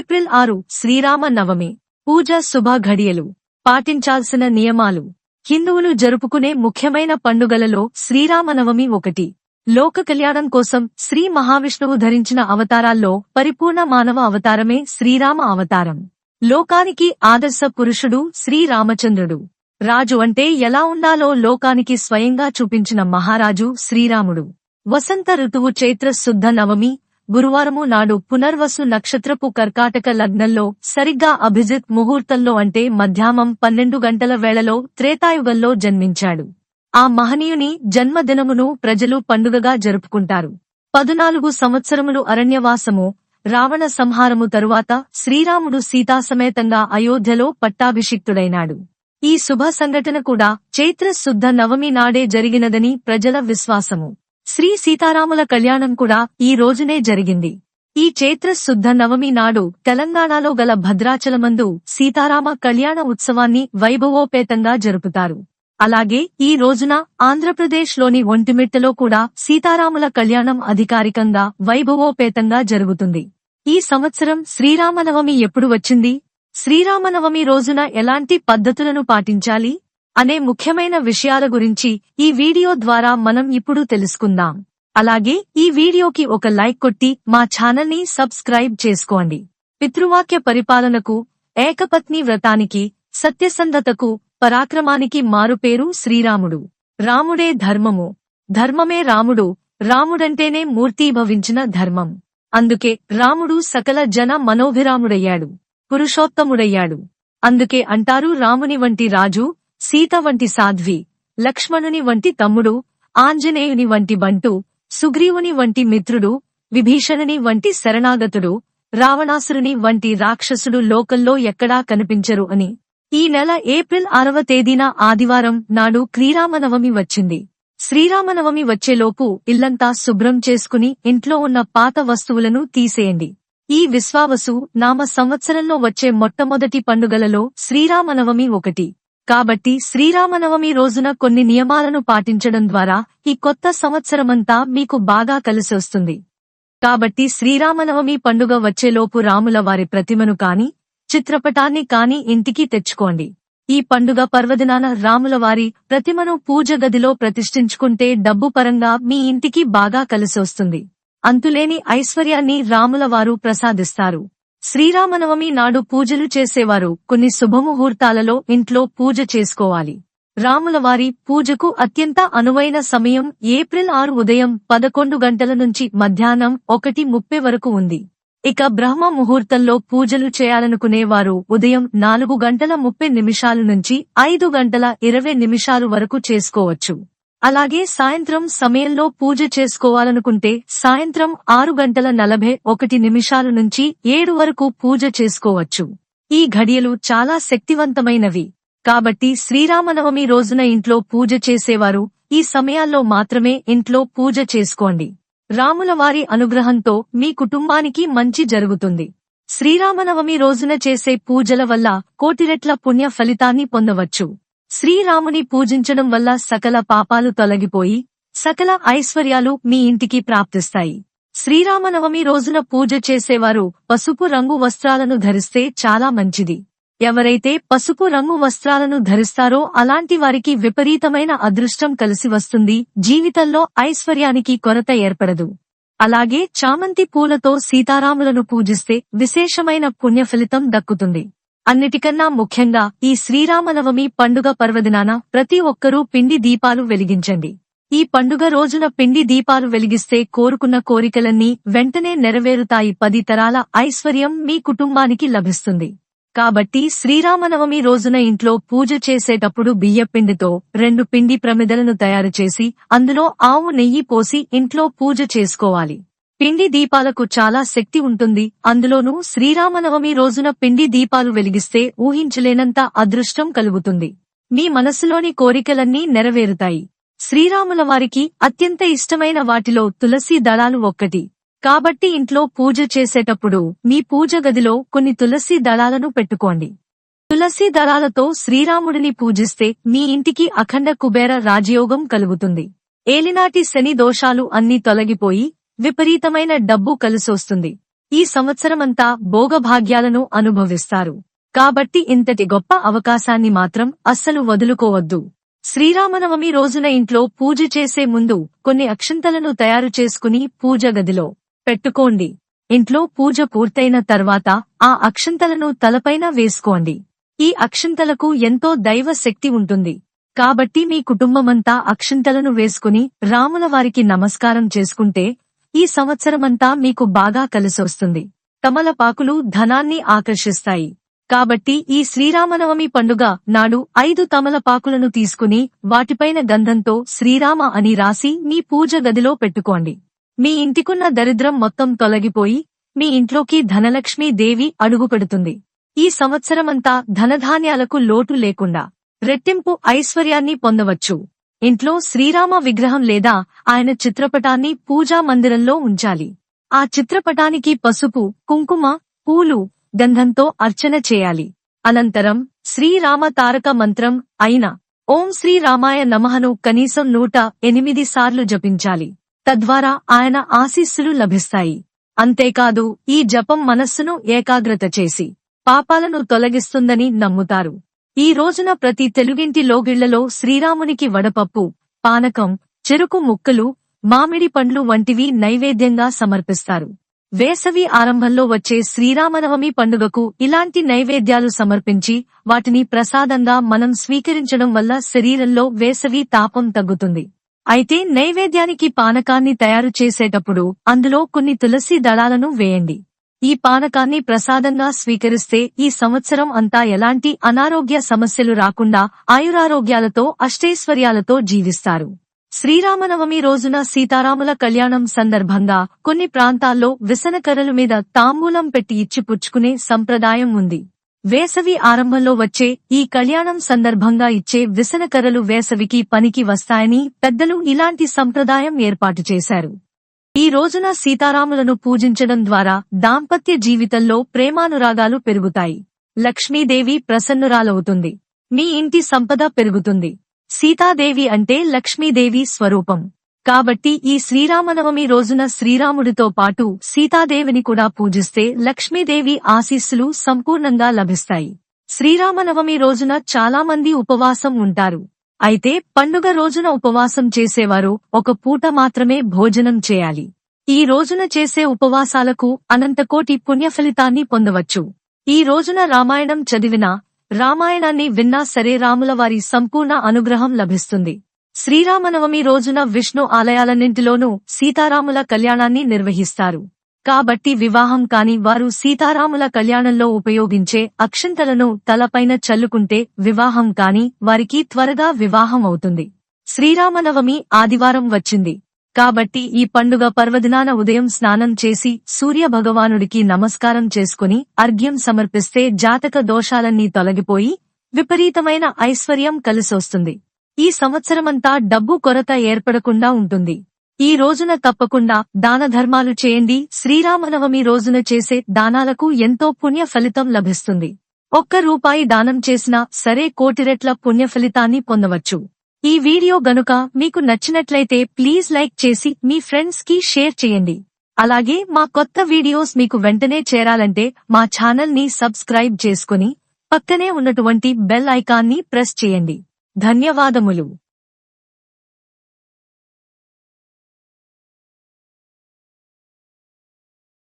April ఆరు శ్రీరామ నవమి పూజ శుభ ఘడియలు పాటించాల్సిన నియమాలు. హిందువులు జరుపుకునే ముఖ్యమైన పండుగలలో శ్రీరామనవమి ఒకటి. లోక కళ్యాణం కోసం శ్రీ మహావిష్ణువు ధరించిన అవతారాల్లో పరిపూర్ణ మానవ అవతారమే శ్రీరామ అవతారం. లోకానికి ఆదర్శ పురుషుడు శ్రీరామచంద్రుడు. రాజు అంటే ఎలా ఉండాలో లోకానికి స్వయంగా చూపించిన మహారాజు శ్రీరాముడు. వసంత ఋతువు చైత్ర శుద్ధ నవమి గురువారము నాడు పునర్వసు నక్షత్రపు కర్కాటక లగ్నంలో సరిగ్గా అభిజిత్ ముహూర్తంలో అంటే మధ్యాహ్నం పన్నెండు గంటల వేళలో త్రేతాయుగంలో జన్మించాడు. ఆ మహనీయుని జన్మదినమును ప్రజలు పండుగగా జరుపుకుంటారు. పదునాలుగు సంవత్సరములు అరణ్యవాసము రావణ సంహారము తరువాత శ్రీరాముడు సీతాసమేతంగా అయోధ్యలో పట్టాభిషిక్తుడైనాడు. ఈ శుభ సంఘటన కూడా చైత్ర శుద్ధ నవమి నాడే జరిగినదని ప్రజల విశ్వాసము. శ్రీ సీతారాముల కళ్యాణం కూడా ఈ రోజునే జరిగింది. ఈ చైత్ర శుద్ధ నవమి నాడు తెలంగాణలో గల భద్రాచలమందు సీతారామ కళ్యాణ ఉత్సవాన్ని వైభవోపేతంగా జరుపుతారు. అలాగే ఈ రోజున ఆంధ్రప్రదేశ్లోని ఒంటిమిట్టలో కూడా సీతారాముల కళ్యాణం అధికారికంగా వైభవోపేతంగా జరుగుతుంది. ఈ సంవత్సరం శ్రీరామనవమి ఎప్పుడు వచ్చింది? శ్రీరామనవమి రోజున ఎలాంటి పద్ధతులను పాటించాలి? అనే ముఖ్యమైన విషయాల గురించి ఈ వీడియో ద్వారా మనం ఇప్పుడు తెలుసుకుందాం. అలాగే ఈ వీడియోకి ఒక లైక్ కొట్టి మా ఛానల్ని సబ్స్క్రైబ్ చేసుకోండి. పితృవాక్య పరిపాలనకు ఏకపత్ని వ్రతానికి సత్యసంధతకు పరాక్రమానికి మారుపేరు శ్రీరాముడు. రాముడే ధర్మము. ధర్మమే రాముడు. రాముడంటేనే మూర్తీభవించిన ధర్మం. అందుకే రాముడు సకల జన మనోభిరాముడయ్యాడు. పురుషోత్తముడయ్యాడు. అందుకే అంటారు రాముని వంటి రాజు సీత వంటి సాధ్వి లక్ష్మణుని వంటి తమ్ముడు ఆంజనేయుని వంటి బంటు సుగ్రీవుని వంటి మిత్రుడు విభీషణుని వంటి శరణాగతుడు రావణాసురుని వంటి రాక్షసుడు లోకల్లో ఎక్కడా కనిపించరు అని. ఈ నెల ఏప్రిల్ ఆరవ తేదీన ఆదివారం నాడు శ్రీరామనవమి వచ్చింది. శ్రీరామనవమి వచ్చేలోపు ఇల్లంతా శుభ్రం చేసుకుని ఇంట్లో ఉన్న పాత వస్తువులను తీసేయండి. ఈ విశ్వావసు నామ సంవత్సరంలో వచ్చే మొట్టమొదటి పండుగలలో శ్రీరామనవమి ఒకటి. కాబట్టి శ్రీరామనవమి రోజున కొన్ని నియమాలను పాటించడం ద్వారా ఈ కొత్త సంవత్సరమంతా మీకు బాగా కలిసొస్తుంది కాబట్టి శ్రీరామనవమి పండుగ వచ్చేలోపు రాముల వారి ప్రతిమను కాని చిత్రపటాన్ని కాని ఇంటికి తెచ్చుకోండి. ఈ పండుగ పర్వదినాన రాములవారి ప్రతిమను పూజ గదిలో ప్రతిష్ఠించుకుంటే డబ్బు పరంగా మీ ఇంటికి బాగా కలిసొస్తుంది అంతులేని ఐశ్వర్యాన్ని రాములవారు ప్రసాదిస్తారు. శ్రీరామనవమి నాడు పూజలు చేసేవారు. కొన్ని శుభముహూర్తాలలో ఇంట్లో పూజ చేసుకోవాలి. రాములవారి పూజకు అత్యంత అనువైన సమయం ఏప్రిల్ ఆరు ఉదయం పదకొండు గంటల నుంచి మధ్యాహ్నం ఒకటి ముప్పై వరకు ఉంది. ఇక బ్రహ్మ ముహూర్తంలో పూజలు చేయాలనుకునేవారు ఉదయం నాలుగు గంటల ముప్పై నిమిషాల నుంచి ఐదు గంటల ఇరవై నిమిషాలు వరకు చేసుకోవచ్చు. అలాగే సాయంత్రం సమయంలో పూజ చేసుకోవాలనుకుంటే సాయంత్రం ఆరు గంటల నలభై ఒకటి నిమిషాల నుంచి ఏడు వరకు పూజ చేసుకోవచ్చు. ఈ ఘడియలు చాలా శక్తివంతమైనవి. కాబట్టి శ్రీరామనవమి రోజున ఇంట్లో పూజ చేసేవారు ఈ సమయాల్లో మాత్రమే ఇంట్లో పూజ చేసుకోండి. రాముల వారి అనుగ్రహంతో మీ కుటుంబానికి మంచి జరుగుతుంది. శ్రీరామనవమి రోజున చేసే పూజల వల్ల కోటిరెట్ల పుణ్య ఫలితాన్ని పొందవచ్చు. శ్రీరాముని పూజించడం వల్ల సకల పాపాలు తొలగిపోయి సకల ఐశ్వర్యాలు మీ ఇంటికి ప్రాప్తిస్తాయి. శ్రీరామనవమి రోజున పూజ చేసేవారు పసుపు రంగు వస్త్రాలను ధరిస్తే చాలా మంచిది. ఎవరైతే పసుపు రంగు వస్త్రాలను ధరిస్తారో అలాంటి వారికి విపరీతమైన అదృష్టం కలిసి వస్తుంది. జీవితంలో ఐశ్వర్యానికి కొరత ఏర్పడదు. అలాగే చామంతి పూలతో సీతారాములను పూజిస్తే విశేషమైన పుణ్య ఫలితం దక్కుతుంది. అన్నిటికన్నా ముఖ్యంగా ఈ శ్రీరామనవమి పండుగ పర్వదినాన ప్రతి ఒక్కరూ పిండి దీపాలు వెలిగించండి. ఈ పండుగ రోజున పిండి దీపాలు వెలిగిస్తే కోరుకున్న కోరికలన్నీ వెంటనే నెరవేరుతాయి. పది తరాల ఐశ్వర్యం మీ కుటుంబానికి లభిస్తుంది. కాబట్టి శ్రీరామనవమి రోజున ఇంట్లో పూజ చేసేటప్పుడు బియ్యపిండితో రెండు పిండి ప్రమిదలను తయారు చేసి అందులో ఆవు నెయ్యి పోసి ఇంట్లో పూజ చేసుకోవాలి. పిండి దీపాలకు చాలా శక్తి ఉంటుంది. అందులోనూ శ్రీరామనవమి రోజున పిండి దీపాలు వెలిగిస్తే ఊహించలేనంత అదృష్టం కలుగుతుంది. మీ మనసులోని కోరికలన్నీ నెరవేరుతాయి. శ్రీరాముల వారికి అత్యంత ఇష్టమైన వాటిలో తులసి దళాలు ఒక్కటి. కాబట్టి ఇంట్లో పూజ చేసేటప్పుడు మీ పూజ గదిలో కొన్ని తులసి దళాలను పెట్టుకోండి. తులసి దళాలతో శ్రీరాముడిని పూజిస్తే మీ ఇంటికి అఖండ కుబేర రాజయోగం కలుగుతుంది. ఏలినాటి శని దోషాలు అన్నీ తొలగిపోయి విపరీతమైన డబ్బు కలిసొస్తుంది. ఈ సంవత్సరమంతా భోగభాగ్యాలను అనుభవిస్తారు. కాబట్టి ఇంతటి గొప్ప అవకాశాన్ని మాత్రం అస్సలు వదులుకోవద్దు. శ్రీరామనవమి రోజున ఇంట్లో పూజ చేసే ముందు కొన్ని అక్షంతలను తయారు చేసుకుని పూజ గదిలో పెట్టుకోండి. ఇంట్లో పూజ పూర్తయిన తర్వాత ఆ అక్షంతలను తలపైన వేసుకోండి. ఈ అక్షంతలకు ఎంతో దైవ శక్తి ఉంటుంది. కాబట్టి మీ కుటుంబమంతా అక్షంతలను వేసుకుని రాముల వారికి నమస్కారం చేసుకుంటే ఈ సంవత్సరమంతా మీకు బాగా కలిసొస్తుంది. తమలపాకులు ధనాన్ని ఆకర్షిస్తాయి. కాబట్టి ఈ శ్రీరామనవమి పండుగ నాడు ఐదు తమలపాకులను తీసుకుని వాటిపైన గంధంతో శ్రీరామ అని రాసి మీ పూజ గదిలో పెట్టుకోండి. మీ ఇంటికున్న దరిద్రం మొత్తం తొలగిపోయి మీ ఇంట్లోకి ధనలక్ష్మీ దేవి అడుగుపెడుతుంది ఈ సంవత్సరమంతా ధనధాన్యాలకు లోటు లేకుండా రెట్టింపు ఐశ్వర్యాన్ని పొందవచ్చు. ఇంట్లో శ్రీరామ విగ్రహం లేదా ఆయన చిత్రపటాన్ని పూజా మందిరంలో ఉంచాలి. ఆ చిత్రపటానికి పసుపు కుంకుమ పూలు గంధంతో అర్చన చేయాలి. అనంతరం శ్రీరామ తారక మంత్రం అయిన ఓం శ్రీరామాయ నమఃను కనీసం నూట ఎనిమిది సార్లు జపించాలి. తద్వారా ఆయన ఆశీస్సులు లభిస్తాయి. అంతేకాదు ఈ జపం మనస్సును ఏకాగ్రత చేసి పాపాలను తొలగిస్తుందని నమ్ముతారు. ఈ రోజున ప్రతి తెలుగింటి లోగిళ్ళలో శ్రీరామునికి వడపప్పు పానకం చెరుకు ముక్కలు మామిడి పండ్లు వంటివి నైవేద్యంగా సమర్పిస్తారు. వేసవి ఆరంభంలో వచ్చే శ్రీరామనవమి పండుగకు ఇలాంటి నైవేద్యాలు సమర్పించి వాటిని ప్రసాదంగా మనం స్వీకరించడం వల్ల శరీరంలో వేసవి తాపం తగ్గుతుంది. అయితే నైవేద్యానికి పానకాన్ని తయారు చేసేటప్పుడు అందులో కొన్ని తులసి దళాలను వేయండి. ఈ పానకాన్ని ప్రసాదంగా స్వీకరిస్తే ఈ సంవత్సరం అంతా ఎలాంటి అనారోగ్య సమస్యలు రాకుండా ఆయురారోగ్యాలతో అష్టైశ్వర్యాలతో జీవిస్తారు. శ్రీరామనవమి రోజున సీతారాముల కళ్యాణం సందర్భంగా కొన్ని ప్రాంతాల్లో విసనకర్రల మీద తాంబూలం పెట్టి ఇచ్చి పుచ్చుకునే సంప్రదాయం ఉంది. వేసవి ఆరంభంలో వచ్చే ఈ కళ్యాణం సందర్భంగా ఇచ్చే విసనకరలు వేసవికి పనికి వస్తాయని పెద్దలు ఇలాంటి సంప్రదాయం ఏర్పాటు చేశారు. ఈ రోజున సీతారాములను పూజించడం ద్వారా దాంపత్య జీవితంలో ప్రేమానురాగాలు పెరుగుతాయి. లక్ష్మీదేవి ప్రసన్నురాలవుతుంది. మీ ఇంటి సంపద పెరుగుతుంది. సీతాదేవి అంటే లక్ష్మీదేవి స్వరూపం. కాబట్టి ఈ శ్రీరామనవమి రోజున శ్రీరాముడితో పాటు సీతాదేవిని కూడా పూజిస్తే లక్ష్మీదేవి ఆశీస్సులు సంపూర్ణంగా లభిస్తాయి. శ్రీరామనవమి రోజున చాలా మంది ఉపవాసం ఉంటారు. అయితే పండుగ రోజున ఉపవాసం చేసేవారు ఒక పూట మాత్రమే భోజనం చేయాలి. ఈ రోజున చేసే ఉపవాసాలకు అనంతకోటి పుణ్యఫలితాన్ని పొందవచ్చు. ఈ రోజున రామాయణం చదివినా రామాయణాన్ని విన్నా సరే రాములవారి సంపూర్ణ అనుగ్రహం లభిస్తుంది. శ్రీరామనవమి రోజున విష్ణు ఆలయాలన్నింటిలోనూ సీతారాముల కళ్యాణాన్ని నిర్వహిస్తారు. కాబట్టి వివాహం కాని వారు సీతారాముల కళ్యాణంలో ఉపయోగించే అక్షంతలను తలపైన చల్లుకుంటే వివాహం కాని వారికి త్వరగా వివాహం అవుతుంది. శ్రీరామనవమి ఆదివారం వచ్చింది. కాబట్టి ఈ పండుగ పర్వదినాన ఉదయం స్నానం చేసి సూర్య భగవానుడికి నమస్కారం చేసుకుని అర్ఘ్యం సమర్పిస్తే జాతక దోషాలన్నీ తొలగిపోయి విపరీతమైన ఐశ్వర్యం కలిసొస్తుంది. ఈ సంవత్సరమంతా డబ్బు కొరత ఏర్పడకుండా ఉంటుంది. ఈ రోజున తప్పకుండా దాన ధర్మాలు చేయండి. శ్రీరామనవమి రోజున చేసే దానాలకు ఎంతో పుణ్య ఫలితం లభిస్తుంది. ఒక్క రూపాయి దానం చేసినా సరే కోటిరెట్ల పుణ్య ఫలితాన్ని పొందవచ్చు. ఈ వీడియో గనుక మీకు నచ్చినట్లయితే ప్లీజ్ లైక్ చేసి మీ ఫ్రెండ్స్కి షేర్ చేయండి. అలాగే మా కొత్త వీడియోస్ మీకు వెంటనే చేరాలంటే మా ఛానల్ని సబ్స్క్రైబ్ చేసుకుని పక్కనే ఉన్నటువంటి బెల్ ఐకాన్ని ప్రెస్ చేయండి. ధన్యవాదములు.